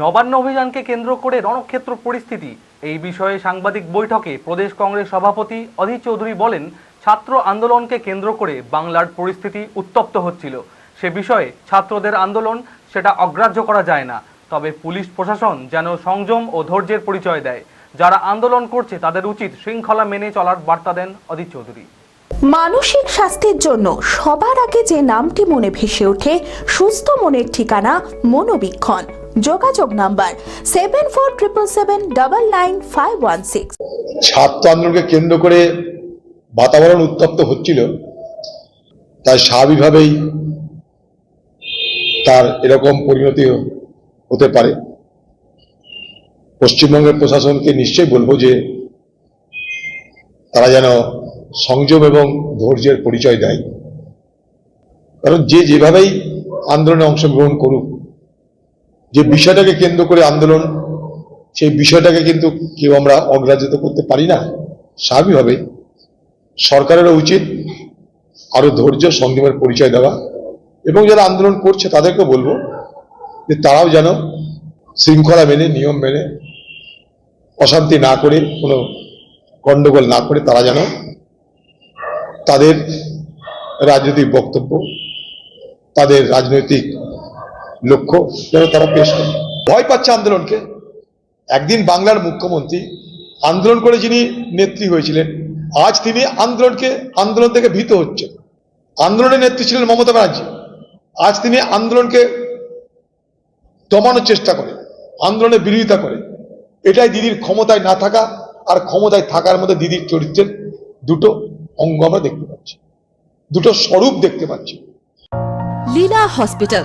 নবান্ন অভিযানকে কেন্দ্র করে রণক্ষেত্র পরিস্থিতি। এই বিষয়ে সাংবাদিক বৈঠকে প্রদেশ কংগ্রেস সভাপতি অধীর চৌধুরী বলেন, ছাত্র আন্দোলনকে কেন্দ্র করে বাংলার পরিস্থিতি উত্তপ্ত হচ্ছিল। সে বিষয়ে ছাত্রদের আন্দোলন সেটা অগ্রাহ্য করা যায় না। তবে পুলিশ প্রশাসন যেন সংযম ও ধৈর্যের পরিচয় দেয়। যারা আন্দোলন করছে তাদের উচিত শৃঙ্খলা মেনে চলার বার্তা দেন অধীর চৌধুরী। মানসিক স্বাস্থ্যের জন্য সবার আগে যে নামটি মনে ভেসে ওঠে, সুস্থ মনের ঠিকানা মনোবীক্ষণ। যোগাযোগ number seven four triple seven double nine five one six. ছাত্র আন্দোলনকে কেন্দ্র করে বাতাবরণ উত্তপ্ত হচ্ছিল। তাই স্বাভাবিকভাবেই তার এরকম পরিণতি হতে পারে। পশ্চিমবঙ্গের প্রশাসনকে নিশ্চয়ই বলব যে তারা যেন সংযম এবং ধৈর্যের পরিচয় দেয়। কারণ যে যেভাবেই আন্দোলনে অংশগ্রহণ করুক যে বিষয়টাকে কেন্দ্র করে আন্দোলন, সেই বিষয়টাকে কিন্তু কেউ আমরা অগ্রাহ্য করতে পারি না। স্বাভাবিকভাবে সরকারেরও উচিত আরও ধৈর্য সংযমের পরিচয় দেওয়া এবং যারা আন্দোলন করছে তাদেরকে বলব যে তারাও যেন শৃঙ্খলা মেনে, নিয়ম মেনে, অশান্তি না করে, কোনো গণ্ডগোল না করে তারা যেন তাদের রাজনৈতিক বক্তব্য, তাদের রাজনৈতিক লক্ষ্য, যেন তারা পেশ করে। ভয় পাচ্ছে আন্দোলনকে। একদিন বাংলার মুখ্যমন্ত্রী আন্দোলন করে যিনি নেত্রী হয়েছিলেন, আজ তিনি আন্দোলনকে, আন্দোলন থেকে ভীত হচ্ছে আন্দোলনের নেত্রী ছিলেন মমতা ব্যানার্জি। আজ তিনি আন্দোলনকে দমানোর চেষ্টা করে আন্দোলনের বিরোধিতা করে এটাই দিদির ক্ষমতায় না থাকা আর ক্ষমতায় থাকার মধ্যে দিদির চরিত্রের দুটো অঙ্গ আমরা দেখতে পাচ্ছি। দুটো স্বরূপ দেখতে পাচ্ছি। Leela hospital.